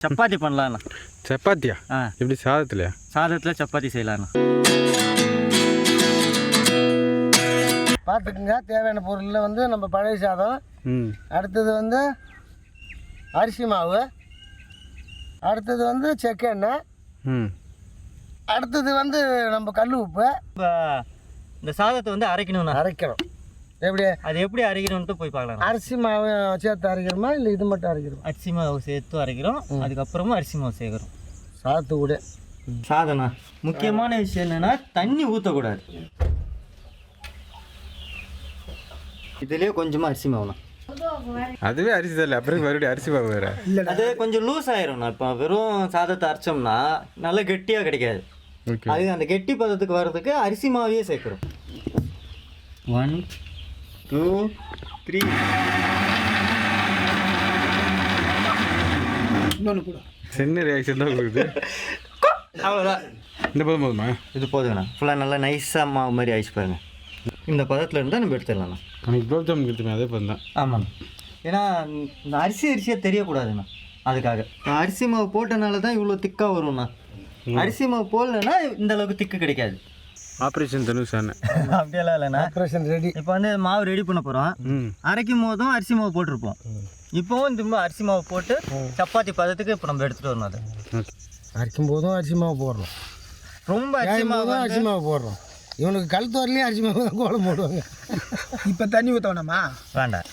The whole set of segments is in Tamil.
சப்பாத்தி பண்ணலாண்ணா சப்பாத்தியா? ஆ. எப்படி சாதத்துலையா சாதத்தில் சப்பாத்தி செய்யலாண்ணா பார்த்துக்குங்க தேவையான பொருளில் வந்து நம்ம பழைய சாதம். ம். அடுத்தது வந்து அரிசி மாவு. அடுத்தது வந்து செக்கெண்ணெய் ம். அடுத்தது வந்து நம்ம கல் உப்பு. இப்போ இந்த சாதத்தை வந்து அரைக்கணும்ண்ணா. அரைக்கணும். எப்படி? அது எப்படி அரைக்கணும்னு போய் பார்க்கலாம். அரிசி மாவு சேர்த்து அரைக்கிறோமா? இல்லை இது மட்டும் அரைக்கிறோமா? அரிசி மாவு சேர்த்து அரைக்கிறோம். அதுக்கப்புறமா அரிசி மாவு சேர்க்குறோம். சாத்து கூட. சாதனா? முக்கியமான விஷயம் என்னன்னா தண்ணி ஊற்றக்கூடாது இதுலேயே கொஞ்சமாக அரிசி மாவுண்ணா. அதுவே அரிசி தரல அப்புறம் மறுபடியும் அரிசி மாவு வேற. அது கொஞ்சம் லூஸ் ஆயிரும்ண்ணா இப்போ வெறும் சாதத்தை அரைச்சோம்னா நல்லா கெட்டியாக கிடைக்காது. ஓகே அது அந்த கெட்டி பதத்துக்கு வர்றதுக்கு அரிசி மாவையே சேர்க்குறோம். ஒன் டூ த்ரீ சின்ன ரியாக்ஷன் தான் கொடுக்குது அவ்வளோதான் இந்த போதும் போதுமா? இது போதுங்கண்ணா ஃபுல்லாக நல்லா நைஸாக மாவு மாதிரி ஆயிடுச்சு பாருங்க. இந்த பதத்தில் இருந்தால் நம்ம எடுத்துடலாம்ண்ணா எனக்கு குலோப் ஜாமுன் கொடுத்துமே அதே போதும் தான். ஆமாண்ணா ஏன்னா இந்த அரிசி அரிசியாக தெரியக்கூடாதுண்ணா அதுக்காக. அரிசி மாவு போட்டனால தான் இவ்வளோ திக்காக வரும்ண்ணா அரிசி மாவு போடலன்னா இந்த அளவுக்கு திக்கு கிடைக்காது. ஆப்ரேஷன் தனுஷான அப்படியெல்லாம் இல்லைண்ணா. ஆப்ரேஷன் ரெடி இப்போ வந்து மாவு ரெடி பண்ண போகிறோம் ம். அரைக்கும் போதும் அரிசி மாவு போட்டிருப்போம். இப்போவும் திரும்ப அரிசி மாவு போட்டு சப்பாத்தி பதத்துக்கு இப்போ நம்ம எடுத்துகிட்டு வரணும் அதை. அரைக்கும் போதும் அரிசி மாவு போடுறோம். ரொம்ப அரிசி மாவு அரிசி மாவு போடுறோம். இவனுக்கு கல் தோரலையும் அரிசி மாவு தான் கோலம் போடுவாங்க. இப்போ தண்ணி ஊற்றணுமா வேண்டாம்.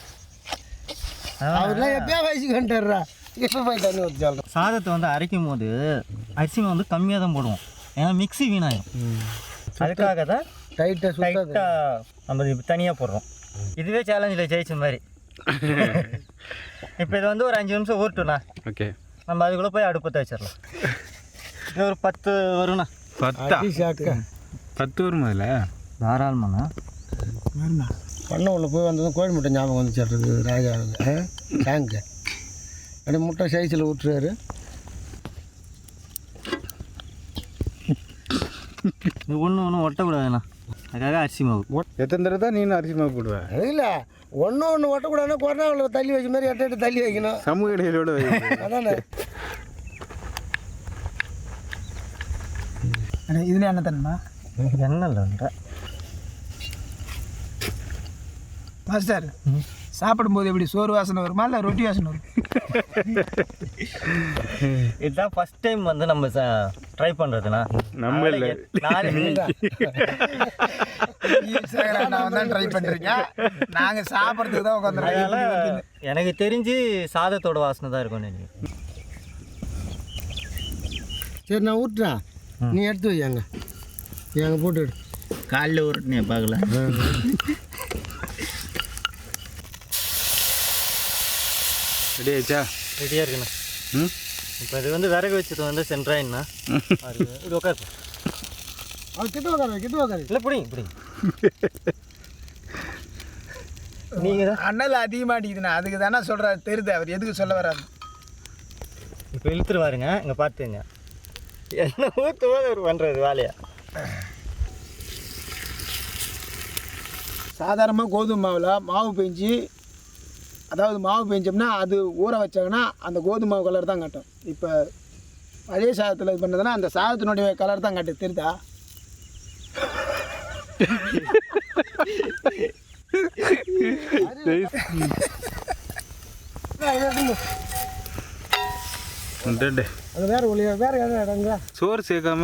அவர்லாம் எப்பயா வயசுக்கு வந்துட்டுறா எப்போ போய் தண்ணி ஊற்றி சாதத்தை வந்து அரைக்கும் போது அரிசி மாவு வந்து கம்மியாக தான் போடுவோம். ஏன்னா மிக்ஸி வீணாயிடும் அதுக்காக தான் டைட்டாக லைட்டாக நம்ம இது தனியாக போடுறோம். இதுவே சேலஞ்சில் ஜெயிச்ச மாதிரி. இப்போ இது வந்து ஒரு அஞ்சு நிமிஷம் ஊறட்டும்ண்ணா ஓகே. நம்ம அதுக்குள்ளே போய் அடுப்பத்தை வச்சிடலாம். இது ஒரு பத்து வரும்ண்ணா. பத்தா? பத்து வருமா அதில் தாராளமாண்ணா. பண்ண உள்ள போய் வந்ததும் கோழி முட்டை ஞாபகம் வந்து சொல்கிறது ராஜா டேங்க்கு அப்படியே முட்டை சைஸில் விட்டுறாரு இது ஒன்று ஒன்றும் ஒட்டக்கூடாதுண்ணா. அதுக்காக அரிசி மாவு. எத்தனை தடவை தான் நீனும் அரிசி மாவு போடுவேன் இல்லை ஒன்று ஒன்று ஒட்டக்கூடாதுன்னா கொரோனாவில் தள்ளி வச்ச மாதிரி எட்ட எட்டு தள்ளி வைக்கணும். சமூக வை. அதானே. இதில் என்ன தரணுமா என்ன இல்லைன்ற மாஸ்டர் சாப்பிடும்போது எப்படி சோறு வாசனை வருமா இல்லை ரொட்டி வாசனை வரும்? இதுதான் ஃபஸ்ட் டைம் வந்து நம்ம ட்ரை பண்ணுறதுண்ணா நம்ம இல்லை. நான் தான் ட்ரை பண்ணுறீங்க நாங்கள் சாப்பிட்றதுக்கு தான் அதனால உட்காந்துருக்கோம் எனக்கு தெரிஞ்சு சாதத்தோட வாசனை தான் இருக்கும் நினைக்கிறேன். சரி நான் விட்டுறேன் நீ எடுத்து வை அங்கே. அங்கே போட்டு காலைல உருட்டுனே பார்க்கல. ரெடி ஆயிடுச்சா ரெடியாக இருக்குண்ணா ம்? இப்போ இது வந்து விறகு வச்சது வந்து சென்ட்ராயின்னா அது இது உட்காரு. அவன் கிட்ட உட்காரு கிட்ட உட்காரு. இல்லை பிடிங்க பிடிங்க. நீங்கள் தான். அண்ணல் அதிகமாட்டிக்குதுண்ணா அதுக்கு தானே சொல்கிறாரு தெரியுது அவர் எதுக்கு சொல்ல வராது இப்போ இழுத்துட்டு வாருங்க இங்கே பார்த்துங்க என்ன ஊற்றுவோம் அவர் பண்ணுறது வேலையா. சாதாரணமாக கோதுமை மாவில் மாவு பெஞ்சு அதாவது மாவு பெஞ்சோம்னா அது ஊற வச்சாங்கன்னா அந்த கோதுமை மாவு கலர் தான் காட்டும். இப்போ பழைய சாதத்தில் இது பண்ணதுன்னா அந்த சாதத்தினுடைய கலர் தான் காட்டு தெரியுதா? வேறு வேறு இடம் இடங்க சோறு சேர்க்காம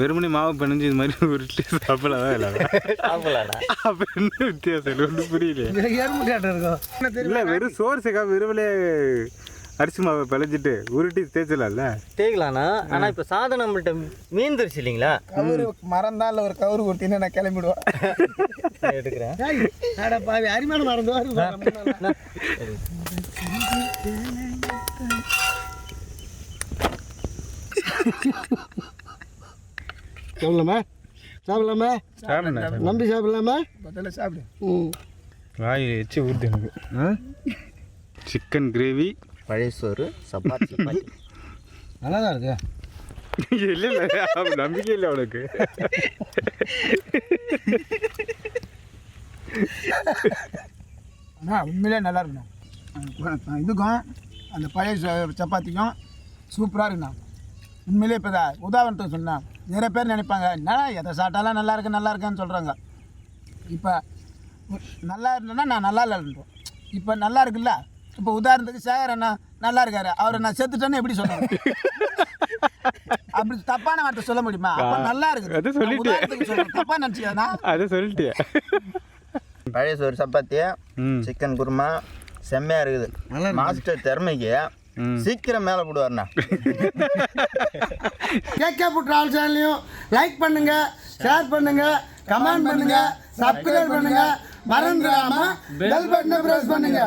வெறுமனே மாவு பிணைஞ்சு இது மாதிரி இட்லி சாப்பிடலாம் இல்லை சாப்பிடலாடா அப்போ என்ன வித்தியாசம் இல்லை ஒன்றும் புரியல இருக்கும். இல்லை வெறும் சோறு சேர்க்காம வெறுமனே அரிசி மாவை பிழைஞ்சிட்டு உருட்டி தேய்ச்சலாம்ல தேய்க்கலாண்ணா ஆனால் இப்போ சாதம் நம்மள்ட்ட மீந்துருச்சு இல்லைங்களா? கவுரு இல்லை ஒரு கவுரு கொடுத்தீங்கன்னா நான் கிளம்பிடுவேன் எடுக்கிறேன் அட பாவி அரிமான மறந்து வருது சாப்பிடலாமா? சாப்பிடலாமா? சாப்பிடுண்ணா நம்பி சாப்பிடலாமா? சாப்பிடு. ம். வாய் எச்சு ஊறுது எனக்கு. Chicken gravy. பழைய சோறு சப்பாத்தி நல்லா தான் இருக்கு. இல்லை இல்லை. அவன் நம்பிக்கை இல்லை அவனுக்கு அண்ணா உண்மையிலே நல்லா இருக்குண்ணா. இதுக்கும் அந்த பழைய ச- சப்பாத்திக்கும் சூப்பராக இருக்குண்ணா. உண்மையிலே இப்போ தான் உதாரணத்துக்கு சொன்னேன். நிறைய பேர் நினைப்பாங்க என்ன எதை சாப்பிட்டாலும் நல்லா இருக்கு நல்லா இருக்குன்னு சொல்கிறாங்க இப்போ நல்லா இருந்தேன்னா நான் நல்லா இல்லைன்றோம் இப்போ நல்லா இருக்குல்ல? இப்போ உதாரணத்துக்கு சேகர் அண்ணா நல்லா இருக்காரு. அவரை நான் செத்துட்டேன்னு எப்படி சொல்லுவேன் அப்படி தப்பான வார்த்தை சொல்ல முடியுமா? அப்போ நல்லா இருக்கு அது சொல்லிட்டே. தப்பா நினச்சியாண்ணா அதை சொல்லிட்டியா பழைய சோறு சப்பாத்தி சிக்கன் குருமா செம்மையா இருக்குது. மாஸ்டர் திறமைக்கு. சீக்கிரம் மேலே போடுவார்ண்ணா. கேகே புட்ரால் சேனலையும் லைக் பண்ணுங்க ஷேர் பண்ணுங்க கமெண்ட் பண்ணுங்க சப்ஸ்கிரைப் பண்ணுங்க. மறந்துடாம பெல் பட்டனை பிரஸ் பண்ணுங்க.